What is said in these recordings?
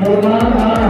Normal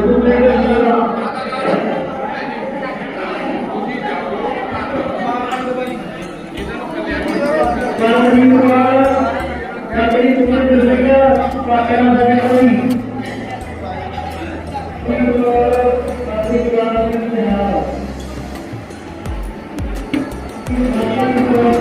Thank you.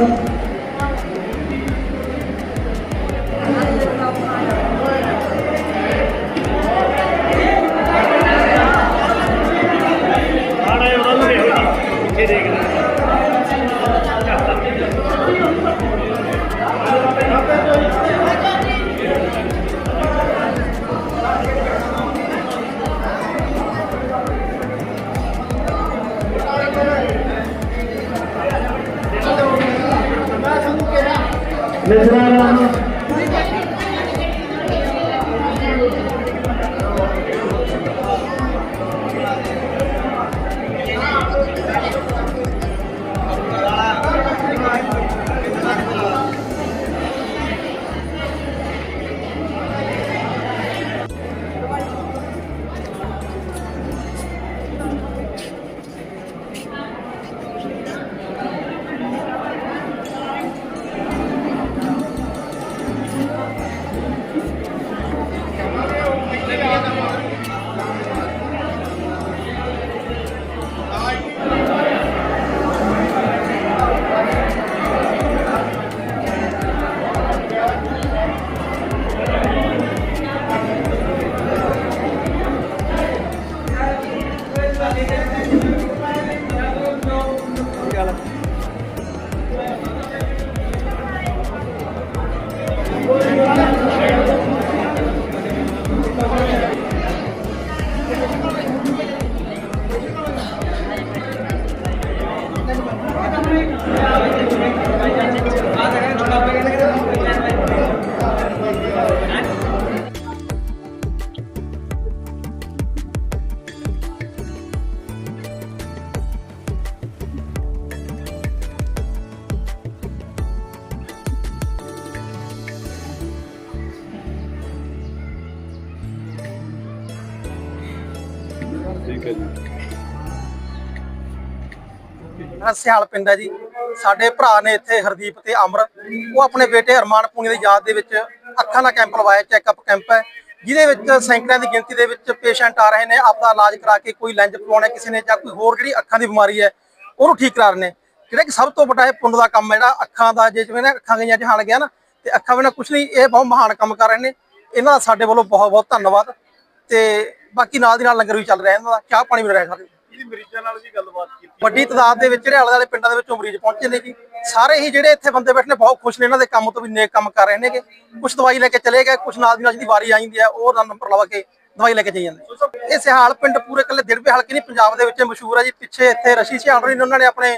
ਮੇਰਾ ਸਿਆਲ ਪਿੰਡ ਹੈ ਜੀ। ਸਾਡੇ ਭਰਾ ਨੇ ਇੱਥੇ ਹਰਦੀਪ ਤੇ ਅਮਰ, ਉਹ ਆਪਣੇ ਬੇਟੇ ਅਰਮਾਨ ਪੂਣੀ ਦੀ ਯਾਦ ਦੇ ਵਿੱਚ ਅੱਖਾਂ ਦਾ ਕੈਂਪ ਲਵਾਇਆ, ਚੈੱਕਅਪ ਕੈਂਪ ਹੈ। ਜਿਹਦੇ ਵਿੱਚ ਸੈਂਕੜਿਆਂ ਦੀ ਗਿਣਤੀ ਦੇ ਵਿੱਚ ਪੇਸ਼ੈਂਟ ਆ ਰਹੇ ਨੇ, ਆਪਦਾ ਇਲਾਜ ਕਰਾ ਕੇ ਕੋਈ ਲੈਂਜ ਪਵਾਉਣਾ ਕਿਸੇ ਨੇ ਜਾਂ ਕੋਈ ਹੋਰ ਜਿਹੜੀ ਅੱਖਾਂ ਦੀ ਬਿਮਾਰੀ ਹੈ, ਉਹਨੂੰ ਠੀਕ ਕਰਾ ਰਹੇ ਨੇ। ਜਿਹੜਾ ਕਿ ਸਭ ਤੋਂ ਵੱਡਾ ਇਹ ਪੁੰਨ ਦਾ ਕੰਮ ਹੈ, ਜਿਹੜਾ ਅੱਖਾਂ ਦਾ, ਜੇ ਜਿਵੇਂ ਨਾ ਅੱਖਾਂ ਗਈਆਂ ਜਹਾਨ ਗਿਆ ਨਾ, ਤੇ ਅੱਖਾਂ ਬਿਨਾਂ ਕੁਝ ਨਹੀਂ, ਇਹ ਬਹੁਤ ਮਹਾਨ ਕੰਮ ਕਰ ਰਹੇ ਨੇ। ਇਹਨਾਂ ਦਾ ਸਾਡੇ ਵੱਲੋਂ ਬਹੁਤ ਬਹੁਤ ਧੰਨਵਾਦ। ਤੇ ਬਾਕੀ ਨਾਲ ਦੀ ਨਾਲ ਲੰਗਰ ਵੀ ਚੱਲ ਰਿਹਾ ਇਹਨਾਂ ਦਾ ਚਾਹ ਪਾਣੀ ਵੀ ਰਹਿ ਸਕਦੇ ਇਹਦੀ ਮਰੀਜ਼ਾਂ ਨਾਲ ਵੀ ਗੱਲਬਾਤ ਕੀਤੀ ਵੱਡੀ ਤਾਦਾਦ ਦੇ ਵਿੱਚ ਜਿਹੜੇ ਆਲੇ ਦੁਆਲੇ ਪਿੰਡਾਂ ਦੇ ਵਿੱਚੋਂ ਮਰੀਜ਼ ਪਹੁੰਚੇ ਨੇ ਜੀ। ਸਾਰੇ ਹੀ ਜਿਹੜੇ ਇੱਥੇ ਬੰਦੇ ਬੈਠੇ ਨੇ ਬਹੁਤ ਖੁਸ਼ ਨੇ ਇਹਨਾਂ ਦੇ ਕੰਮ ਤੋਂ ਵੀ ਨੇਕ ਕੰਮ ਕਰ ਰਹੇ ਨੇਗੇ ਕੁਝ ਦਵਾਈ ਲੈ ਕੇ ਚਲੇ ਗਏ ਕੁਝ ਨਾਲ ਦੀ ਨਾਲ ਜਿਹਦੀ ਵਾਰੀ ਆਈਂਦੀ ਆ ਉਹ ਦਾ ਨੰਬਰ ਲਵਾ ਕੇ ਦਵਾਈ ਲੈ ਕੇ ਜਾਈ ਜਾਂਦੇ ਇਹ ਸਿਹਾਲ ਪਿੰਡ ਪੂਰੇ ਇਕੱਲੇ ਦਿੜਬੇ ਹਲਕੇ ਨਹੀਂ ਪੰਜਾਬ ਦੇ ਵਿੱਚ ਮਸ਼ਹੂਰ ਹੈ ਜੀ। ਪਿੱਛੇ ਇੱਥੇ ਰਸ਼ੀ ਸਿਹਾਲਰੀ ਨੇ ਉਹਨਾਂ ਨੇ ਆਪਣੇ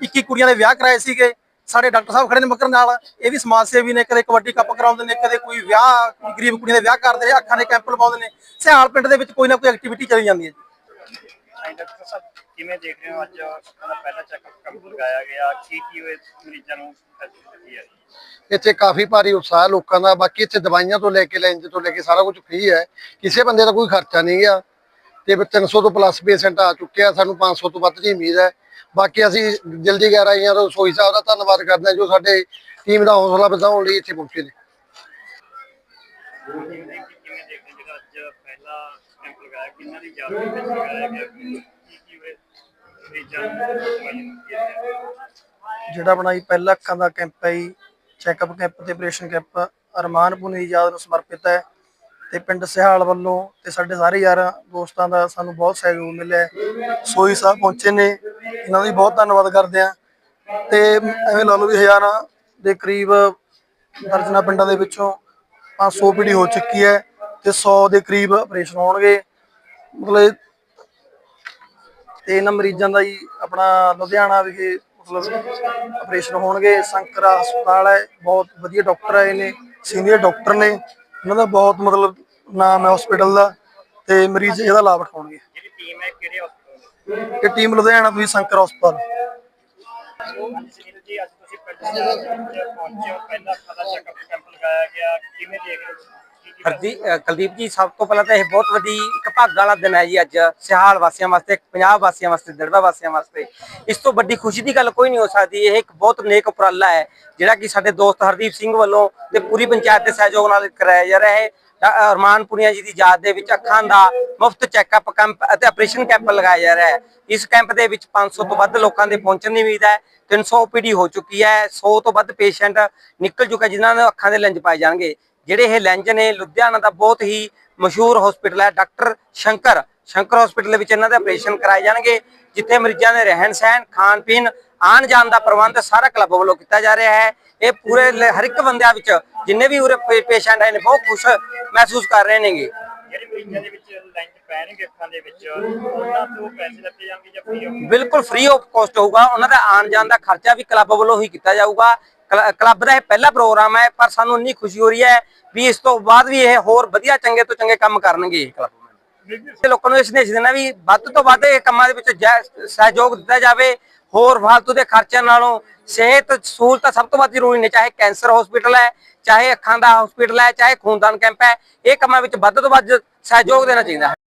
21 ਕੁੜੀਆਂ ਦੇ ਵਿਆਹ ਕਰਾਏ ਸੀਗੇ। ਸਾਡੇ ਡਾਕਟਰ ਸਾਹਿਬ ਖੜੇ ਨੇ ਮਗਰ ਨਾਲ। ਇਹ ਵੀ ਸਮਾਜ ਸੇਵੀ ਨੇ ਕਦੇ ਕਬੱਡੀ ਕੱਪ ਕਰਾਉਂਦੇ ਨੇ ਕਦੇ ਕੋਈ ਵਿਆਹ ਕੋਈ ਗਰੀਬ ਕੁੜੀਆਂ ਦੇ ਵਿਆਹ ਕਰਦੇ ਨੇ ਅੱਖਾਂ ਦੇ ਕੈਂਪ ਲਵਾਉਂਦੇ ਨੇ। ਸਿਹਾਲ ਪਿੰਡ ਦੇ ਵਿੱਚ ਕੋਈ ਨਾ ਕੋਈ ਐਕਟੀਵਿਟੀ ਚੱਲੀ ਜਾਂਦੀ ਹੈ ਜੀ। ਹਾਂਜੀ ਡਾਕਟਰ ਸਾਹਿਬ ਕਿਵੇਂ ਦੇਖ ਰਹੇ ਹੋ ਅੱਜ ਉਹਦਾ ਪਹਿਲਾ ਚੈੱਕਅਪ ਕੰਮ ਲਗਾਇਆ ਗਿਆ? ਕੀ ਕੀ ਹੋਏ ਮਰੀਜ਼ਾਂ ਨੂੰ ਫੈਸਿਲਿਟੀ ਹੈ? ਇੱਥੇ ਕਾਫੀ ਭਾਰੀ ਉਤਸ਼ਾਹ ਲੋਕਾਂ ਦਾ। ਬਾਕੀ ਇੱਥੇ ਦਵਾਈਆਂ ਤੋਂ ਲੈ ਕੇ ਲੈਂਜ ਤੋਂ ਲੈ ਕੇ ਸਾਰਾ ਕੁਝ ਫ੍ਰੀ ਹੈ। ਕਿਸੇ ਬੰਦੇ ਦਾ ਕੋਈ ਖਰਚਾ ਨਹੀਂ ਗਿਆ। ਤੇ ਵੀ 300 ਤੋਂ ਪਲੱਸ ਪੇਸ਼ੈਂਟ ਆ ਚੁੱਕਿਆ ਸਾਨੂੰ 500 ਤੋਂ ਵੱਧ ਦੀ ਉਮੀਦ ਹੈ। ਬਾਕੀ ਅਸੀਂ ਜਲਦੀ ਗੈਰਾਈਆਂ ਤੋਂ ਸੋਈ ਸਾਹਿਬ ਦਾ ਧੰਨਵਾਦ ਕਰਦੇ ਹਾਂ ਜੋ ਸਾਡੇ ਟੀਮ ਦਾ ਹੌਸਲਾ ਵਧਾਉਣ ਲਈ ਇੱਥੇ ਪਹੁੰਚੇ ਨੇ। ਜਿਹੜਾ ਅੱਜ ਪਹਿਲਾ ਆਪਣਾ ਜੀ ਪਹਿਲਾ ਅੱਖਾਂ ਦਾ ਕੈਂਪ ਹੈ ਜੀ ਚੈੱਕਅਪ ਕੈਂਪ ਤੇ ਆਪਰੇਸ਼ਨ ਕੈਂਪ ਅਰਮਾਨ ਪੁਨੀ ਦੀ ਯਾਦ ਨੂੰ ਸਮਰਪਿਤ ਹੈ। ਤੇ ਪਿੰਡ ਸਿਹਾਲ ਵੱਲੋਂ ਤੇ ਸਾਡੇ ਸਾਰੇ ਯਾਰਾਂ ਦੋਸਤਾਂ ਦਾ ਸਾਨੂੰ ਬਹੁਤ ਸਹਿਯੋਗ ਮਿਲਿਆ ਸੋਈ ਸਾਹਿਬ ਪਹੁੰਚੇ ਨੇ, ਇਹਨਾਂ ਦਾ ਬਹੁਤ ਧੰਨਵਾਦ ਕਰਦੇ ਆ ਤੇ ਐਵੇਂ ਲਾ ਲਓ ਵੀ ਹਜ਼ਾਰਾਂ ਦੇ ਕਰੀਬ ਦਰਜਨਾ ਪਿੰਡਾਂ ਦੇ ਵਿੱਚੋਂ 500 ਪੀੜੀ ਹੋ ਚੁੱਕੀ ਹੈ ਤੇ 100 ਦੇ ਕਰੀਬ ਆਪਰੇਸ਼ਨ ਹੋਣਗੇ। ਮਤਲਬ ਤੇ ਇਹਨਾਂ ਮਰੀਜ਼ਾਂ ਦਾ ਹੀ ਆਪਣਾ ਲੁਧਿਆਣਾ ਵਿਖੇ ਮਤਲਬ ਆਪਰੇਸ਼ਨ ਹੋਣਗੇ। ਸੰਕਰਾ ਹਸਪਤਾਲ ਹੈ, ਬਹੁਤ ਵਧੀਆ ਡਾਕਟਰ ਆਏ ਨੇ, ਸੀਨੀਅਰ ਡਾਕਟਰ ਨੇ। ਇਹਨਾਂ ਦਾ ਬਹੁਤ ਮਤਲਬ ਨਾਮ ਹੈ ਹਸਪੀਟਲ ਦਾ ਤੇ ਮਰੀਜ਼ ਇਹਦਾ ਲਾਭ ਉਠਾਉਣਗੇ। ਜਿਹੜੀ ਟੀਮ ਹੈ ਕਿਹੜੇ ਹਸਪਤਾਲ ਇਹ ਟੀਮ ਲੁਧਿਆਣਾ ਤੋਂ ਜੀ ਸ਼ੰਕਰ ਹਸਪਤਾਲ ਸੁਨੀਲ ਜੀ ਅੱਜ ਤੁਸੀਂ ਪਿੰਡ ਸਿਆਲ ਵਿੱਚ ਪਹੁੰਚੇ ਹੋ। ਪਹਿਲਾ ਅੱਖਾਂ ਦਾ ਚੈੱਕਅਪ ਕੈਂਪ ਲਗਾਇਆ ਗਿਆ। ਕਿਵੇਂ ਦੇਖ ਰਹੇ ਹੋ? ਕੀ ਕੀ ਹਰਦੀ ਕੁਲਦੀਪ ਜੀ, ਸਭ ਤੋਂ ਪਹਿਲਾਂ ਤਾਂ ਇਹ ਬਹੁਤ ਵੱਡੀ ਇੱਕ ਭਾਗਾਂ ਵਾਲਾ ਦਿਨ ਹੈ ਜੀ ਅੱਜ, ਸਿਹਾਲ ਵਾਸੀਆਂ ਵਾਸਤੇ, ਪੰਜਾਬ ਵਾਸੀਆਂ ਵਾਸਤੇ ਦੜਵਾ ਵਾਸੀਆਂ ਵਾਸਤੇ। ਇਸ ਤੋਂ ਵੱਡੀ ਖੁਸ਼ੀ ਦੀ ਗੱਲ ਕੋਈ ਨਹੀਂ ਹੋ ਸਕਦੀ, ਇਹ ਇੱਕ ਬਹੁਤ ਨੇਕ ਉਪਰਾਲਾ ਹੈ, ਜਿਹੜਾ ਕਿ ਸਾਡੇ ਦੋਸਤ ਹਰਦੀਪ ਸਿੰਘ ਵੱਲੋਂ ਤੇ ਪੂਰੀ ਪੰਚਾਇਤ ਦੇ ਸਹਿਯੋਗ ਨਾਲ ਕਰਾਇਆ ਜਾ ਰਿਹਾ ਹੈ। ਅਰਮਾਨ ਪੁਨੀਆ ਜੀ ਦੀ ਯਾਦ ਦੇ ਵਿੱਚ ਅੱਖਾਂ ਦਾ ਮੁਫਤ ਚੈੱਕਅਪ ਕੈਂਪ ਅਤੇ ਆਪਰੇਸ਼ਨ ਕੈਂਪ ਲਗਾਇਆ ਜਾ ਰਿਹਾ ਹੈ। ਇਸ ਕੈਂਪ ਦੇ ਵਿੱਚ 500 ਤੋਂ ਵੱਧ ਲੋਕਾਂ ਦੇ ਪਹੁੰਚਣ ਦੀ ਉਮੀਦ ਹੈ 300 ਓਪੀਡੀ ਹੋ ਚੁੱਕੀ ਹੈ 100 ਤੋਂ ਵੱਧ ਪੇਸ਼ੈਂਟ ਨਿਕਲ ਚੁੱਕਾ ਜਿਨ੍ਹਾਂ ਨੂੰ ਅੱਖਾਂ ਦੇ ਲੈਂਜ ਪਾਏ ਜਾਣਗੇ। ਜਿਹੜੇ ਇਹ ਲੈਂਜ ਨੇ ਲੁਧਿਆਣਾ ਦਾ ਬਹੁਤ ਹੀ ਮਸ਼ਹੂਰ ਹਸਪੀਟਲ ਹੈ ਡਾਕਟਰ ਸ਼ੰਕਰ। ਸ਼ੰਕਰ ਹਸਪੀਟਲ ਵਿੱਚ ਇਹਨਾਂ ਦੇ ਆਪਰੇਸ਼ਨ ਕਰਾਏ ਜਾਣਗੇ ਜਿੱਥੇ ਮਰੀਜ਼ਾਂ ਦੇ ਰਹਿਣ ਸਹਿਣ ਖਾਣ ਪੀਣ ਆਣ ਜਾਣ ਦਾ ਪ੍ਰਬੰਧ ਸਾਰਾ ਕਲੱਬ ਵੱਲੋਂ ਕੀਤਾ ਜਾ ਰਿਹਾ ਹੈ। ਇਹ ਪੂਰੇ ਹਰ ਇੱਕ ਬੰਦਿਆਂ ਵਿੱਚ ਜਿੰਨੇ ਵੀ ਉਰੇ ਪੇਸ਼ੈਂਟ ਆਏ ਨੇ ਬਹੁਤ ਖੁਸ਼ ਮਹਿਸੂਸ ਕਰ ਰਹੇ ਨੇਗੇ। ਬਿਲਕੁਲ ਫ੍ਰੀ ਆਫ ਕਾਸਟ ਹੋਊਗਾ। ਉਹਨਾਂ ਦਾ ਆਣ ਜਾਣ ਦਾ ਖਰਚਾ ਵੀ ਕਲੱਬ ਵੱਲੋਂ ਹੀ ਕੀਤਾ ਜਾਊਗਾ। ਕਲੱਬ ਦਾ ਇਹ ਪਹਿਲਾ ਪ੍ਰੋਗਰਾਮ ਹੈ, ਪਰ ਸਾਨੂੰ ਇੰਨੀ ਖੁਸ਼ੀ ਹੋ ਰਹੀ ਹੈ ਵੀ ਇਸ ਤੋਂ ਬਾਅਦ ਵੀ ਇਹ ਹੋਰ ਵਧੀਆ ਚੰਗੇ ਤੋਂ ਚੰਗੇ ਕੰਮ ਕਰਨਗੇ ਇਹ ਕਲੱਬ। ਤੇ ਲੋਕਾਂ ਨੂੰ ਇਸ ਨੇ ਦੇਣਾ ਵੀ ਵੱਧ ਤੋਂ ਵੱਧ ਇਹ ਕੰਮਾਂ ਦੇ ਵਿੱਚ ਸਹਿਯੋਗ ਦਿੱਤਾ ਜਾਵੇ, ਹੋਰ ਫਾਲਤੂ ਦੇ ਖਰਚਿਆਂ ਨਾਲੋਂ ਸਿਹਤ, ਸਹੂਲਤਾਂ ਸਭ ਤੋਂ ਵੱਧ ਜ਼ਰੂਰੀ ਨੇ, ਚਾਹੇ ਕੈਂਸਰ ਹਸਪੀਟਲ ਹੈ, ਚਾਹੇ ਅੱਖਾਂ ਦਾ ਹਸਪੀਟਲ ਹੈ, ਚਾਹੇ ਖੂਨਦਾਨ ਕੈਂਪ ਹੈ, ਇਹ ਕੰਮਾਂ ਵਿੱਚ ਵੱਧ ਤੋਂ ਵੱਧ ਸਹਿਯੋਗ ਦੇਣਾ ਚਾਹੀਦਾ ਹੈ।